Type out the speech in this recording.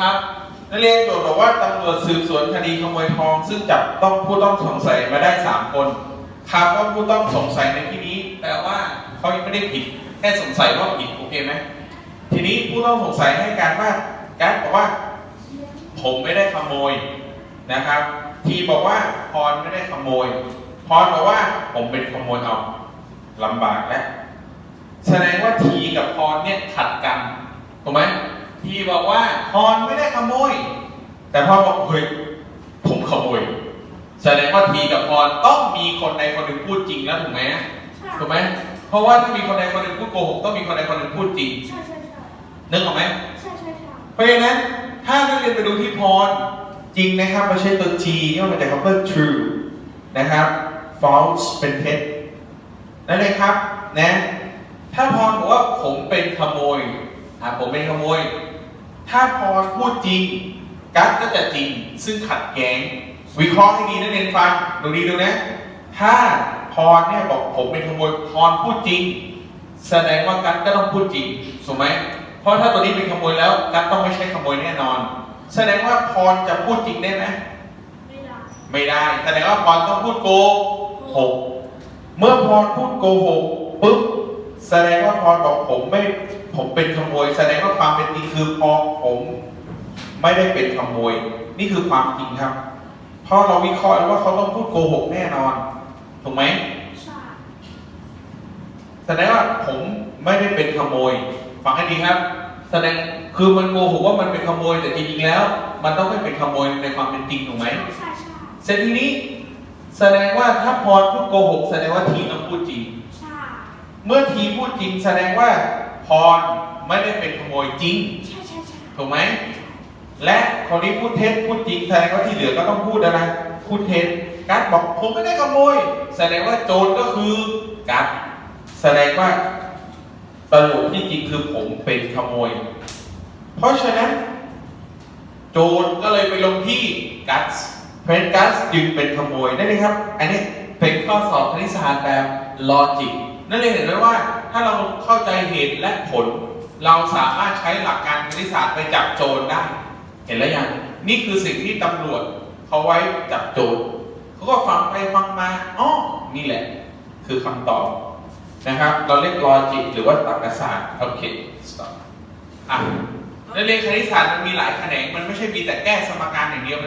ครับนักเรียนโจทย์บอกว่าตำรวจสืบสวนคดีขโมยทอง ซึ่งจับต้องผู้ต้องสงสัยมาได้ 3 คนคำว่าผู้ต้องสงสัยในที่นี้แปลว่าเขายังไม่ได้ผิด แค่สงสัยว่าผิดโอเคไหมทีนี้ผู้ต้องสงสัยให้การว่าการบอกว่า ผมไม่ได้ขโมยนะครับ ทีบอกว่าพรไม่ได้ขโมย พรบอกว่าผมเป็นขโมยเอาลำบากแล้วแสดงว่าทีกับพรเนี่ยขัดกันถูกไหม ทีบอกว่าพรไม่ได้ขโมย แต่พรบอกเฮ้ยผมขโมยแสดงว่าทีกับพรต้องมีคนใดคนหนึ่งพูดจริงแล้วถูกไหมถูกไหมเพราะว่าถ้ามีคนใดคนหนึ่งพูดโกหกต้องมีคนใดคนหนึ่งพูดจริงใช่ใช่ใช่นึกออกไหมใช่ใช่ใช่เพราะฉะนั้นถ้านักเรียนไปดูที่พรจริงนะครับไม่ใช่ตัว G ที่มันมาจากคำว่า true นะครับ false เป็นเท็จนั่นเลยครับนะถ้าพรบอกว่าผมเป็นขโมยอะผมเป็นขโมย ถ้าพรพูดจริง กัสก็จะจริง ซึ่งขัดแย้ง วิเคราะห์ให้ดีนักเรียนฟัง ดูดีดูนะ ถ้าพรเนี่ยบอกผมเป็นขโมยพรพูดจริง แสดงว่ากัสก็ต้องพูดจริงถูกไหมเพราะถ้าตัวนี้เป็นขโมยแล้วกัสต้องไม่ใช่ขโมยแน่นอน แสดงว่าพรจะพูดจริงได้ไหมไม่ได้ ไม่ได้ แสดงว่าพรต้องพูดโกหก เมื่อพรพูดโกหกปุ๊บ แสดงว่าพรบอกผมไม่ผมเป็นขโมย แสดงว่าความเป็นจริงคือพอผมไม่ได้เป็นขโมย นี่คือความจริงครับ เพราะเราวิเคราะห์แล้วว่าเขาต้องพูดโกหกแน่นอน ถูกไหมใช่แสดงว่าผมไม่ได้เป็นขโมยฟังให้ดีครับ แสดงคือมันโกหกว่ามันเป็นขโมยแต่จริงๆแล้ว มันต้องไม่เป็นขโมยในความเป็นจริงถูกไหมใช่ใช่เสร็จทีนี้ แสดงว่าถ้าพรพูดโกหกแสดงว่าทีต้องพูดจริงใช่ เมื่อทีพูดจริงแสดงว่าพรไม่ได้เป็นขโมยจริง ใช่ใช่ใช่ถูกไหม และคนนี้พูดเท็จพูดจริงแสดงว่าที่เหลือก็ต้องพูดอะไรพูดเท็จกัดบอกผมไม่ได้ขโมย แสดงว่าโจรก็คือกัดแสดงว่าตลกที่จริงคือผมเป็นขโมย เพราะฉะนั้น โจรก็เลยไปลงที่กัสเพราะฉะนั้นกัสจึงเป็นขโมยนั่นเองครับ อันนี้เป็นข้อสอบคณิตศาสตร์แบบลอจิก นั่นเลยเห็นไหมว่าถ้าเราเข้าใจเหตุและผล เราสามารถใช้หลักการคณิตศาสตร์ไปจับโจรได้ เห็นแล้วยังนี่คือสิ่งที่ตำรวจเขาไว้จับโจรเขาก็ฟังไปฟังมาอ๋อนี่แหละ คือคำตอบนะครับ เราเรียกลอจิกหรือว่าตรรกศาสตร์โอเค stop อะนักเรียนคณิตศาสตร์มันมีหลายแขนงมันไม่ใช่มีแต่แก้สมการอย่างเดียวมันมี